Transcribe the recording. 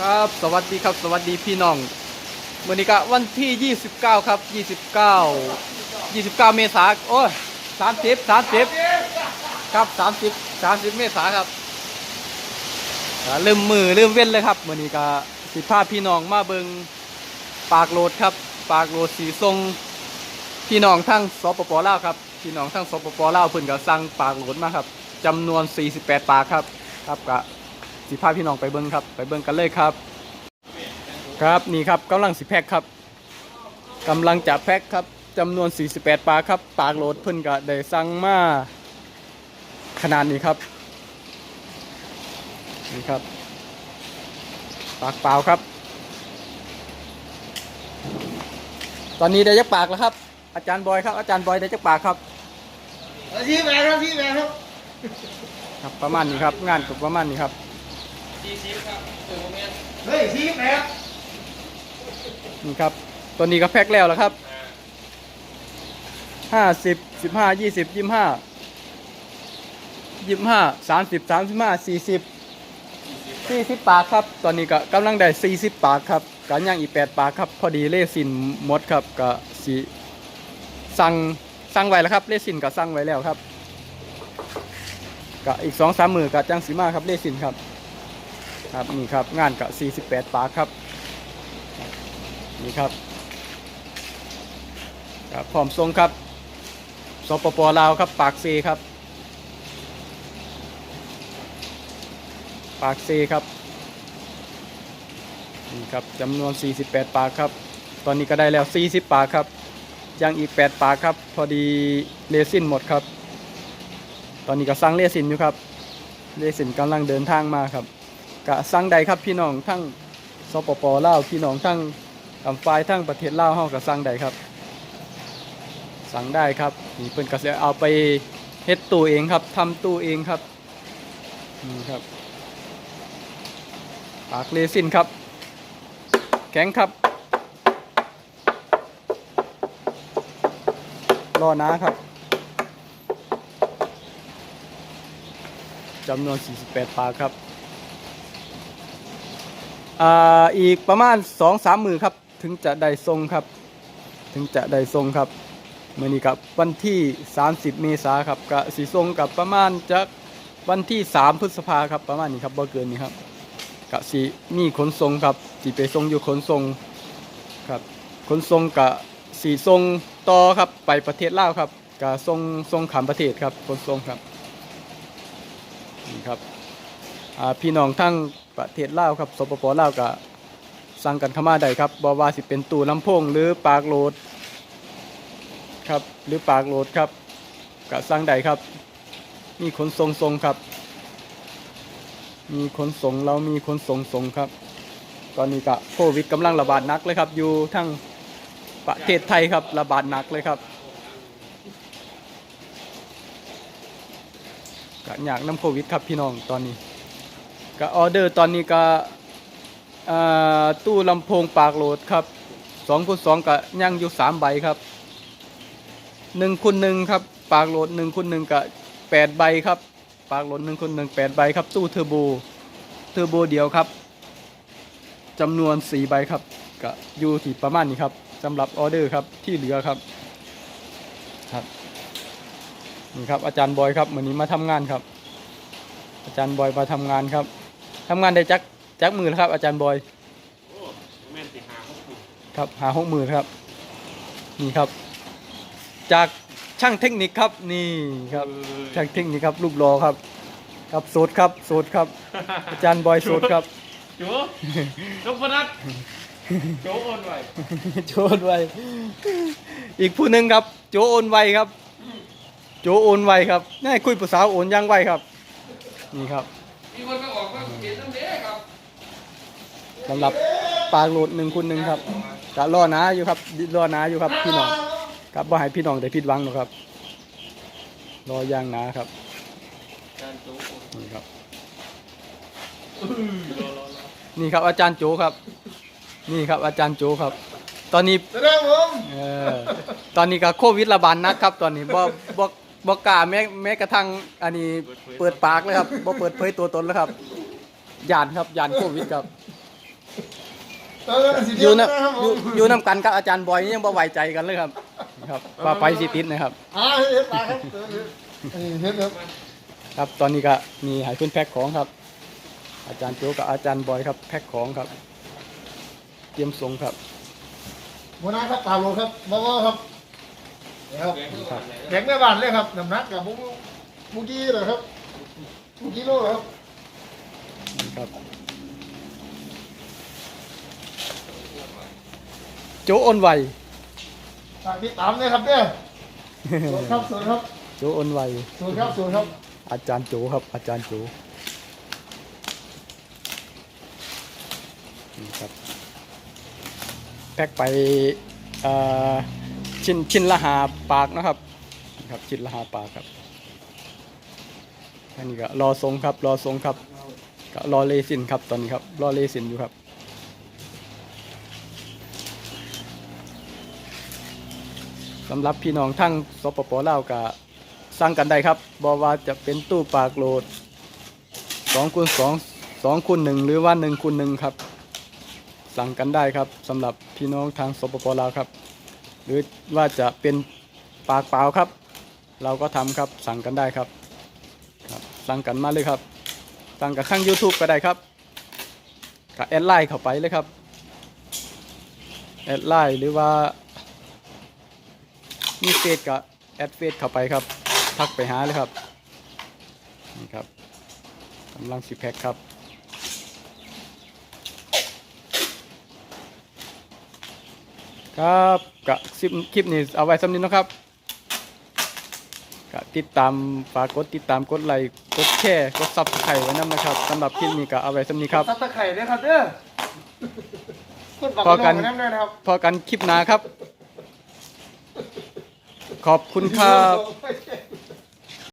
ครับ สวัสดีครับ สวัสดีพี่น้องวันนี้ก็วันที่ 29 ครับ 29 29 เมษายนโอ้ย30 30 ครับ 30 30 เมษายนครับก็เริ่มมือเริ่มเว้นเลยครับวันนี้ก็สิพาพี่น้องมาเบิงปากโหลดครับ ปากโหลดสีทรงพี่น้องทั้งสปปลาวครับพี่น้องทั้งสปปลาวเพิ่นก็สั่งปากโหลดมาครับจำนวน 48 ปากครับ ครับก็ สิพาพี่น้องไปเบิ้งครับ ไปเบิ้งกันเลยครับ ครับนี่ครับกำลังสิแพ็คครับกำลังจะแพ็คครับจำนวน 48ปากครับ ปากโหลดเพิ่นก็ได้สั่งมาขนาดนี้ครับนี่ครับ ปากเปล่าครับ ตอนนี้ได้จักปากแล้วครับ อาจารย์บอยครับอาจารย์บอยได้จักปากครับเอาที่แหวนครับที่แหวนครับครับประมาณนี้ครับ งานก็ประมาณนี้ครับ ครับเฮ้ยที่แหวนนี่ครับ ตัวนี้ก็แพ็คแล้วแล้วครับห้าสิบสิบห้ายี่สิบยี่ห้ายี่ห้าสามสิบสามสิบห้าสี่สิบสี่สิบปากครับ ตอนนี้ก็กำลังได้สี่สิบปากครับการย่างอีกแปดปากครับ พอดีเลสินหมดครับก็สีสั่งสั่งไว้แล้วครับ เลสินก็สั่งไว้แล้วครับก็อีกสองสามมือก็จังสีมาครับเลสินครับ ครับนี่ครับงานก็สี่สิบแปดปากครับนี่ครับครับพร้อมทรงครับสปปลาวครับปากเซครับ ปากเซครับนี่ครับจำนวน 48 ปากครับ ตอนนี้ก็ได้แล้ว 40 ปากครับยังอีก 8 ปากครับ พอดีเลซินหมดครับ ตอนนี้ก็สั่งเลซินอยู่ครับเลซินกำลังเดินทางมาครับ กะสั่งใดครับพี่น้องทั้งสปปลาวพี่น้องทั้งทำไฟทั้งประเทศลาวเฮาก็สั่งได้ครับ สั่งได้ครับนี่เพิ่นก็จะเอาไปเฮ็ดตู้เองครับทำตู้เองครับนี่ครับปากเลซินครับ แข็งครับรอนะครับจำนวน 48 ปากครับ อีกประมาณสองสามมือครับ ถึงจะได้ทรงครับ ถึงจะได้ทรงครับเมื่อนี้กับวันที่ 30 เมษาครับกะสีทรงกับประมาณจากวันที่ 3 พฤษภาครับประมาณนี้ครับบ่เกินนี้ครับกะสีมีขนส่งครับสีไปทรงอยู่ขนส่งครับขนส่งกะสีทรงต่อครับไปประเทศลาวครับกะทรงทรงขามประเทศครับขนส่งครับนี่ครับพี่น้องทั้ง ประเทศลาวครับสปปลาวก็สั่งกันเข้ามาได้ครับบว่าสิเป็นตู้ลำโพงหรือปากโหลดครับหรือปากโหลดครับก็สั่งได้ครับ มีขนส่งส่งครับ มีขนส่งเรามีขนส่งส่งครับ ตอนนี้ก็โควิดกำลังระบาดหนักเลยครับ อยู่ทั้งประเทศไทยครับระบาดหนักเลยครับก็อยากน้ำโควิดครับพี่น้องตอนนี้ ก็ออเดอร์ตอนนี้ก็อ่าตู้ลำโพงปากโหลดครับสองคูณสองก็ยังอยู่สามใบครับหนึ่งคูณหนึ่งครับ ปากโหลดหนึ่งคูณหนึ่งก็แปดใบครับ ปากโหลดหนึ่งคูณหนึ่งแปดใบครับ ตู้เทอร์โบเทอร์โบเดียวครับจำนวนสี่ใบครับก็อยู่ที่ประมาณนี้ครับสำหรับออเดอร์ครับที่เหลือครับครับนี่ครับอาจารย์บอยครับวันนี้มาทำงานครับ อาจารย์บอยมาทำงานครับ ทำงานได้จักจักมือแล้วครับ อาจารย์บอยโอ้แม่นสิหาเขาถูกครับหาหกมือครับ นี่ครับ จากช่างเทคนิคครับนี่ครับ ช่างเทคนิคครับรูปรอครับ ครับโสดครับโสดครับ อาจารย์บอยโสดครับโจ้นพนัทโจ้โอนไว้โจโอนไวอีกผู้หนึ่งครับ โจโอนไวครับ โจโอนไวครับนี่คุยภาษาวโอนยังไวครับ นี่ครับ มีคนมาออกว่าเห็นน้ำเด้ครับสำหรับปลาโหลดหนึ่งคูณหนึ่งครับกะรอหนาอยู่ครับรอหนาอยู่ครับ พี่น้องครับบ่ให้พี่น้องได้ผิดหวังหรอกครับ รอย่างหนาครับการโจ้โอนนี่ครับอื้อรอรอรอนี่ครับอาจารย์โจครับ นี่ครับอาจารย์โจครับ ตอนนี้แสดงผมเออตอนนี้ก็โควิดระบาดหนักครับ ตอนนี้บ่บ่ บ่กล้าแม้แม้กระทั่งอันนี้เปิดปากเลยครับบ่เปิดเผยตัวตนแล้วครับยานครับยานโควิดครับเออสิอเดียวยู่นะนะครับผอยู่มอยู่นำกันกับอาจารย์บอยนี่ยังบ่ไว้ใจกันเลยครับครับว่าไปสิติดนะครับอ่าเฮ็ดตาครับเออเออเฮ็ดครับครับตอนนี้ก็มีใหายขึ้นแพ็คของครับ อาจารย์โจกับอาจารย์บอยครับแพ็คของครับ เตรียมส่งครับหัวหน้าครับตามลงครับบ่บ่ครับ นี่ครับครับแข็งแม่บ้านเลยครับน้ำหนักกับมุกมุกี้เหรอครับมุกี้โลเหรอครับนี่ครับ โจโอนไวฝากติดตามเลยครับเนี่ยสวัสดีครับสวัสดีครับโจโอนไวสวัสดีครับสวัสดีครับ อาจารย์โจครับ อาจารย์โจนี่ครับแพ็คไปเอ่อ ชิ้นชิ้นละหาปากนะครับนี่ครับชิ้นละหาปากครับอันนี้ก็รอทรงครับ รอทรงครับก็รอเลสินครับตอนนี้ครับ รอเลสินอยู่ครับสำหรับพี่น้องทั้งสปปลาวก็สั่งกันได้ครับบอว่าจะเป็นตู้ปากโหลด2คูณ2 2คูณ1หรือว่า1คูณ1ครับ สั่งกันได้ครับสำหรับพี่น้องทางสปปลาวครับ รือว่าจะเป็นปากเปล่าครับ เราก็ทำครับสั่งกันได้ครับครับสั่งกันมาเลยครับสั่งกับข้าง YouTube ก็ได้ครับกับแอดไลน์เข้าไปเลยครับแอดไลน์หรือว่ามีเฟซกับแอดเฟซเข้าไปครับ ทักไปหาเลยครับนี่ครับกำลังสิแพ็คครับครับ กะคลิปคลิปนี้เอาไว้สำนี้นาะครับกะติดตามฝากกดติดตามกดไลค์กดแชร์กดซับสไครต์ไว้นำนะครับสำหรับคลิปนี้ก็เอาไว้สำนี้ครับซับตะไคร่ด้วยครับเด้อคนปักพอกันน้องด้วยนะครับพอกันคลิปหน้าครับ ขอบคุณครับไป